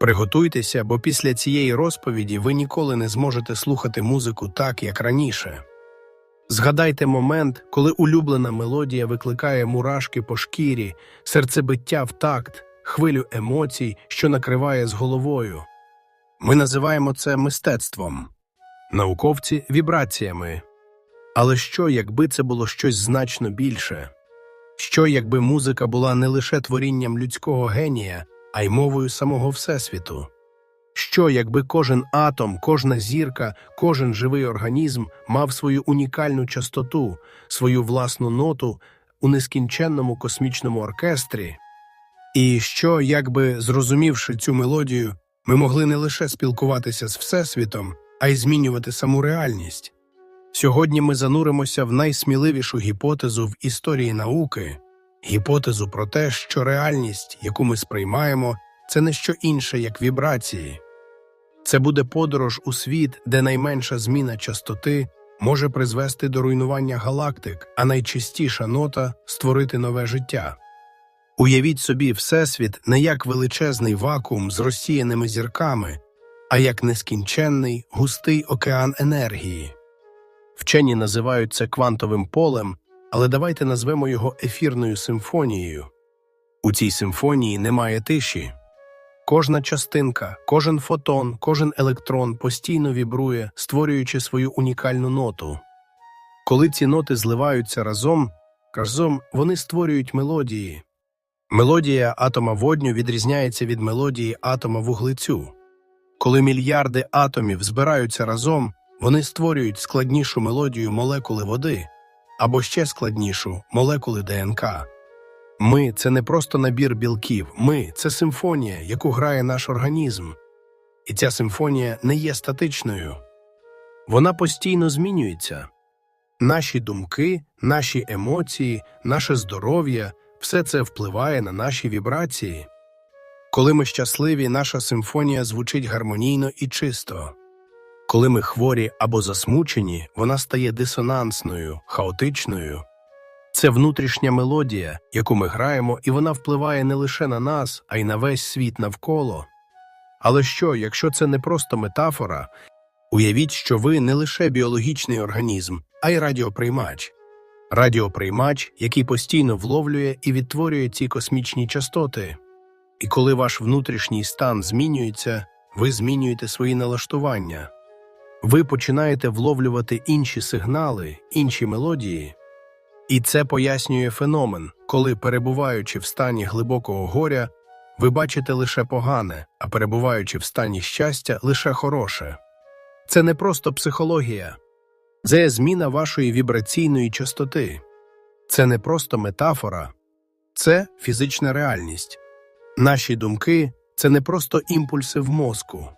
Приготуйтеся, бо після цієї розповіді ви ніколи не зможете слухати музику так, як раніше. Згадайте момент, коли улюблена мелодія викликає мурашки по шкірі, серцебиття в такт, хвилю емоцій, що накриває з головою. Ми називаємо це мистецтвом, науковці вібраціями. Але що, якби це було щось значно більше? Що, якби музика була не лише творінням людського генія, а й мовою самого Всесвіту? Що, якби кожен атом, кожна зірка, кожен живий організм мав свою унікальну частоту, свою власну ноту у нескінченному космічному оркестрі? І що, якби, зрозумівши цю мелодію, ми могли не лише спілкуватися з Всесвітом, а й змінювати саму реальність? Сьогодні ми зануримося в найсміливішу гіпотезу в історії науки гіпотезу про те, що реальність, яку ми сприймаємо, це не що інше, як вібрації. Це буде подорож у світ, де найменша зміна частоти може призвести до руйнування галактик, а найчистіша нота створити нове життя. Уявіть собі Всесвіт не як величезний вакуум з розсіяними зірками, а як нескінченний густий океан енергії. Вчені називають це квантовим полем, але давайте назвемо його ефірною симфонією. У цій симфонії немає тиші. Кожна частинка, кожен фотон, кожен електрон постійно вібрує, створюючи свою унікальну ноту. Коли ці ноти зливаються разом, разом вони створюють мелодії. Мелодія атома водню відрізняється від мелодії атома вуглецю. Коли мільярди атомів збираються разом, вони створюють складнішу мелодію молекули води або ще складнішу молекули ДНК. Ми це не просто набір білків, ми це симфонія, яку грає наш організм. І ця симфонія не є статичною. Вона постійно змінюється. Наші думки, наші емоції, наше здоров'я все це впливає на наші вібрації. Коли ми щасливі, наша симфонія звучить гармонійно і чисто. Коли ми хворі або засмучені, вона стає дисонансною, хаотичною. Це внутрішня мелодія, яку ми граємо, і вона впливає не лише на нас, а й на весь світ навколо. Але що, якщо це не просто метафора, уявіть, що ви не лише біологічний організм, а й радіоприймач. Радіоприймач, який постійно вловлює і відтворює ці космічні частоти. І коли ваш внутрішній стан змінюється, ви змінюєте свої налаштування. Ви починаєте вловлювати інші сигнали, інші мелодії. І це пояснює феномен, коли, перебуваючи в стані глибокого горя, ви бачите лише погане, а перебуваючи в стані щастя, лише хороше. Це не просто психологія, це зміна вашої вібраційної частоти. Це не просто метафора, це фізична реальність. Наші думки це не просто імпульси в мозку,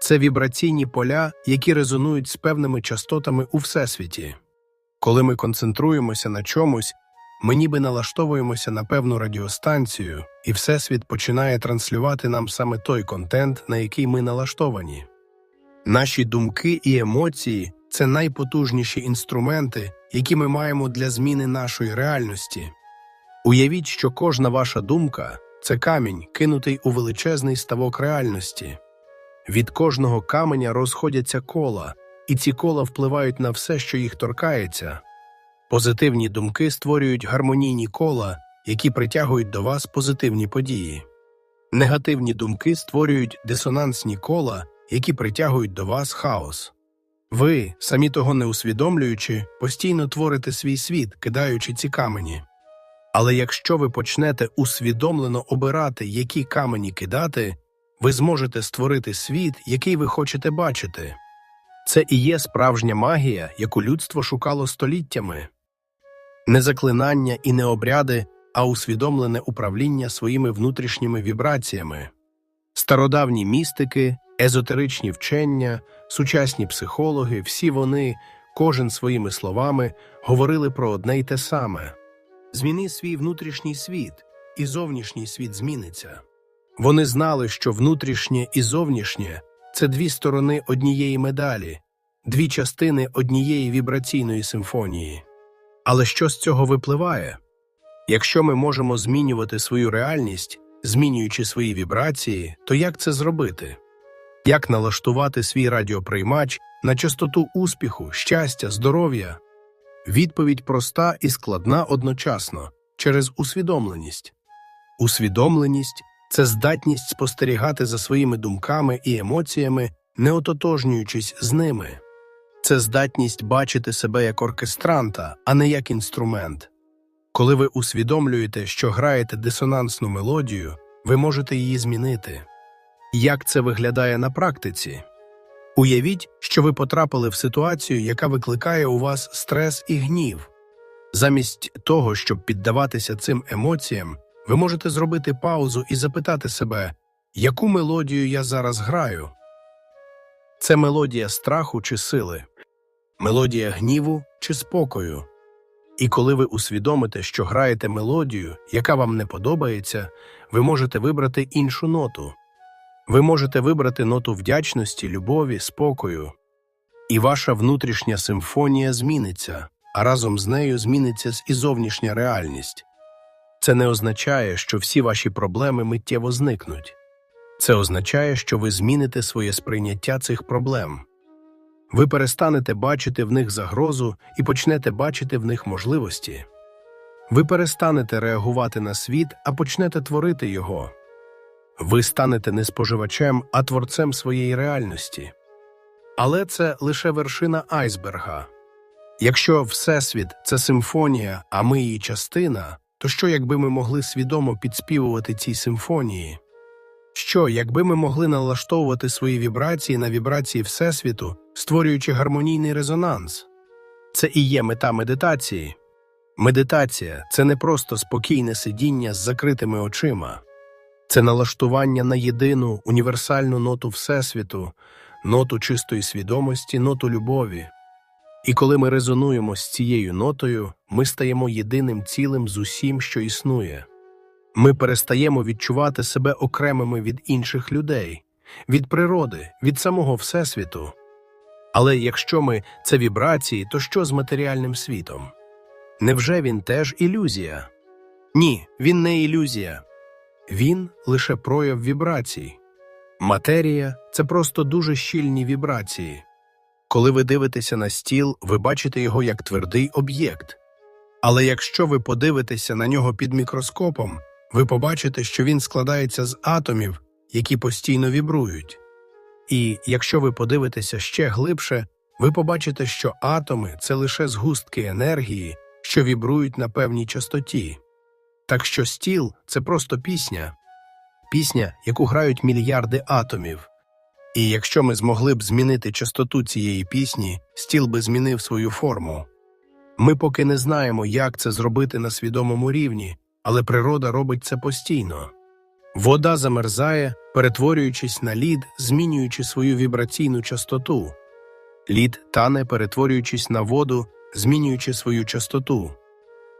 це вібраційні поля, які резонують з певними частотами у всесвіті. Коли ми концентруємося на чомусь, ми ніби налаштовуємося на певну радіостанцію, і Всесвіт починає транслювати нам саме той контент, на який ми налаштовані. Наші думки і емоції це найпотужніші інструменти, які ми маємо для зміни нашої реальності. Уявіть, що кожна ваша думка це камінь, кинутий у величезний ставок реальності. Від кожного каменя розходяться кола, і ці кола впливають на все, що їх торкається. Позитивні думки створюють гармонійні кола, які притягують до вас позитивні події. Негативні думки створюють дисонансні кола, які притягують до вас хаос. Ви, самі того не усвідомлюючи, постійно творите свій світ, кидаючи ці камені. Але якщо ви почнете усвідомлено обирати, які камені кидати, ви зможете створити світ, який ви хочете бачити. Це і є справжня магія, яку людство шукало століттями. Не заклинання і не обряди, а усвідомлене управління своїми внутрішніми вібраціями. Стародавні містики, езотеричні вчення, сучасні психологи, всі вони, кожен своїми словами, говорили про одне й те саме зміни свій внутрішній світ, і зовнішній світ зміниться. Вони знали, що внутрішнє і зовнішнє це дві сторони однієї медалі, дві частини однієї вібраційної симфонії. Але що з цього випливає? Якщо ми можемо змінювати свою реальність, змінюючи свої вібрації, то як це зробити? Як налаштувати свій радіоприймач на частоту успіху, щастя, здоров'я? Відповідь проста і складна одночасно через усвідомленість. Усвідомленість це здатність спостерігати за своїми думками і емоціями, не ототожнюючись з ними. Це здатність бачити себе як оркестранта, а не як інструмент. Коли ви усвідомлюєте, що граєте дисонансну мелодію, ви можете її змінити. Як це виглядає на практиці? Уявіть, що ви потрапили в ситуацію, яка викликає у вас стрес і гнів. Замість того, щоб піддаватися цим емоціям, ви можете зробити паузу і запитати себе, яку мелодію я зараз граю? Це мелодія страху чи сили, мелодія гніву чи спокою. І коли ви усвідомите, що граєте мелодію, яка вам не подобається, ви можете вибрати іншу ноту. Ви можете вибрати ноту вдячності, любові, спокою. І ваша внутрішня симфонія зміниться, а разом з нею зміниться і зовнішня реальність. Це не означає, що всі ваші проблеми миттєво зникнуть. Це означає, що ви зміните своє сприйняття цих проблем. Ви перестанете бачити в них загрозу і почнете бачити в них можливості. Ви перестанете реагувати на світ, а почнете творити його. Ви станете не споживачем, а творцем своєї реальності. Але це лише вершина айсберга. Якщо Всесвіт це симфонія, а ми її частина, то що, якби ми могли свідомо підспівувати цій симфонії? Що, якби ми могли налаштовувати свої вібрації на вібрації Всесвіту, створюючи гармонійний резонанс? Це і є мета медитації. Медитація це не просто спокійне сидіння з закритими очима, це налаштування на єдину універсальну ноту Всесвіту, ноту чистої свідомості, ноту любові. І коли ми резонуємо з цією нотою, ми стаємо єдиним цілим з усім, що існує. Ми перестаємо відчувати себе окремими від інших людей, від природи, від самого Всесвіту. Але якщо ми це вібрації, то що з матеріальним світом? Невже він теж ілюзія? Ні, він не ілюзія. Він лише прояв вібрацій. Матерія це просто дуже щільні вібрації. Коли ви дивитеся на стіл, ви бачите його як твердий об'єкт. Але якщо ви подивитеся на нього під мікроскопом, ви побачите, що він складається з атомів, які постійно вібрують. І якщо ви подивитеся ще глибше, ви побачите, що атоми це лише згустки енергії, що вібрують на певній частоті. Так що стіл це просто пісня, пісня, яку грають мільярди атомів. І якщо ми змогли б змінити частоту цієї пісні, стіл би змінив свою форму. Ми поки не знаємо, як це зробити на свідомому рівні, але природа робить це постійно. Вода замерзає, перетворюючись на лід, змінюючи свою вібраційну частоту. Лід тане, перетворюючись на воду, змінюючи свою частоту.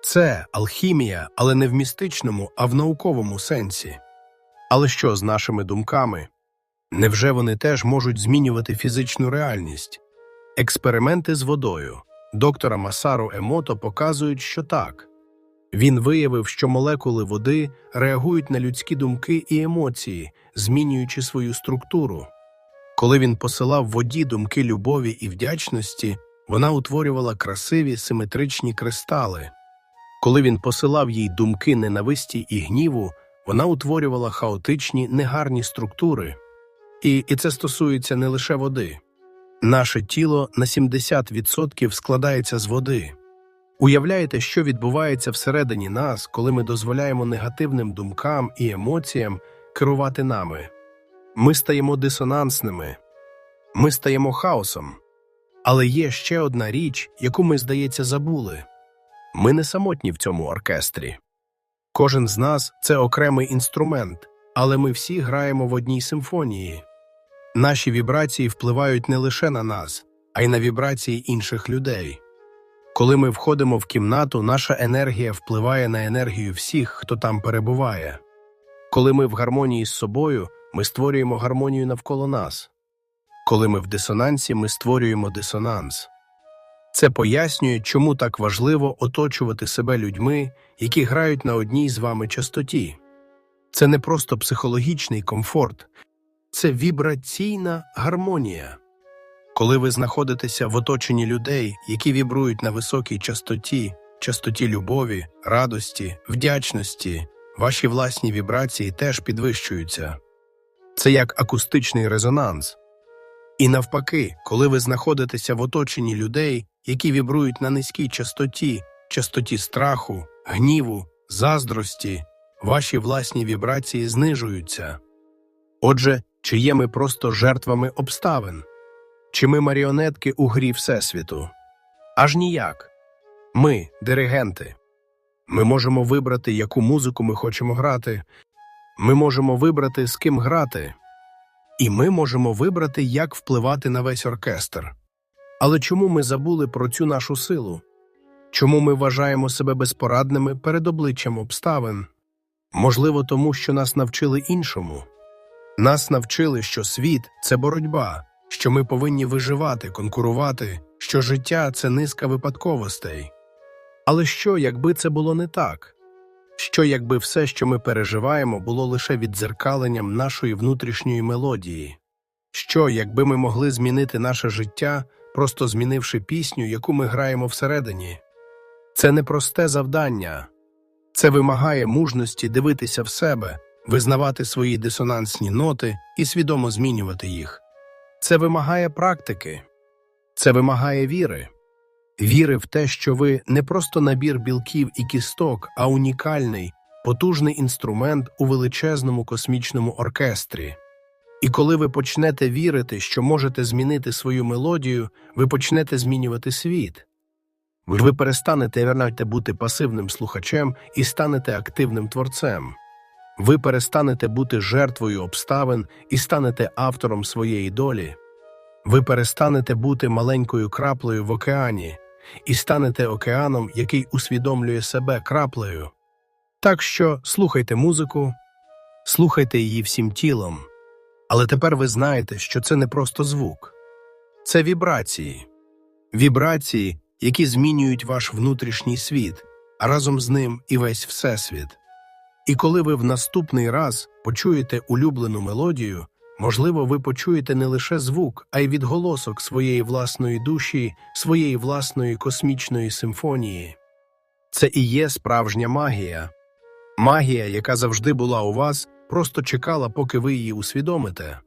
Це алхімія, але не в містичному, а в науковому сенсі. Але що з нашими думками? Невже вони теж можуть змінювати фізичну реальність? Експерименти з водою доктора Масару Емото показують, що так. Він виявив, що молекули води реагують на людські думки і емоції, змінюючи свою структуру. Коли він посилав воді думки любові і вдячності, вона утворювала красиві симетричні кристали. Коли він посилав їй думки ненависті і гніву, вона утворювала хаотичні негарні структури. І, і це стосується не лише води. Наше тіло на 70% складається з води. Уявляєте, що відбувається всередині нас, коли ми дозволяємо негативним думкам і емоціям керувати нами? Ми стаємо дисонансними, ми стаємо хаосом. Але є ще одна річ, яку ми, здається, забули ми не самотні в цьому оркестрі. Кожен з нас це окремий інструмент, але ми всі граємо в одній симфонії. Наші вібрації впливають не лише на нас, а й на вібрації інших людей. Коли ми входимо в кімнату, наша енергія впливає на енергію всіх, хто там перебуває. Коли ми в гармонії з собою, ми створюємо гармонію навколо нас. Коли ми в дисонансі, ми створюємо дисонанс. Це пояснює, чому так важливо оточувати себе людьми, які грають на одній з вами частоті. Це не просто психологічний комфорт, це вібраційна гармонія. Коли ви знаходитеся в оточенні людей, які вібрують на високій частоті, частоті любові, радості, вдячності, ваші власні вібрації теж підвищуються. Це як акустичний резонанс. І навпаки, коли ви знаходитеся в оточенні людей, які вібрують на низькій частоті, частоті страху, гніву, заздрості, ваші власні вібрації знижуються. Отже, чи є ми просто жертвами обставин? Чи ми маріонетки у грі Всесвіту? Аж ніяк. Ми диригенти. Ми можемо вибрати, яку музику ми хочемо грати. Ми можемо вибрати, з ким грати. І ми можемо вибрати, як впливати на весь оркестр. Але чому ми забули про цю нашу силу? Чому ми вважаємо себе безпорадними перед обличчям обставин? Можливо, тому що нас навчили іншому. Нас навчили, що світ це боротьба, що ми повинні виживати, конкурувати, що життя це низка випадковостей. Але що, якби це було не так? Що, якби все, що ми переживаємо, було лише віддзеркаленням нашої внутрішньої мелодії? Що, якби ми могли змінити наше життя, просто змінивши пісню, яку ми граємо всередині? Це непросте завдання. Це вимагає мужності дивитися в себе, визнавати свої дисонансні ноти і свідомо змінювати їх. Це вимагає практики, це вимагає віри. Віри в те, що ви не просто набір білків і кісток, а унікальний, потужний інструмент у величезному космічному оркестрі. І коли ви почнете вірити, що можете змінити свою мелодію, ви почнете змінювати світ. Ви перестанете вернайте бути пасивним слухачем і станете активним творцем. Ви перестанете бути жертвою обставин і станете автором своєї долі. Ви перестанете бути маленькою краплею в океані і станете океаном, який усвідомлює себе краплею. Так що слухайте музику, слухайте її всім тілом. Але тепер ви знаєте, що це не просто звук, це вібрації, вібрації, які змінюють ваш внутрішній світ, а разом з ним і весь всесвіт. І коли ви в наступний раз почуєте улюблену мелодію, можливо, ви почуєте не лише звук, а й відголосок своєї власної душі, своєї власної космічної симфонії. Це і є справжня магія. Магія, яка завжди була у вас, просто чекала, поки ви її усвідомите.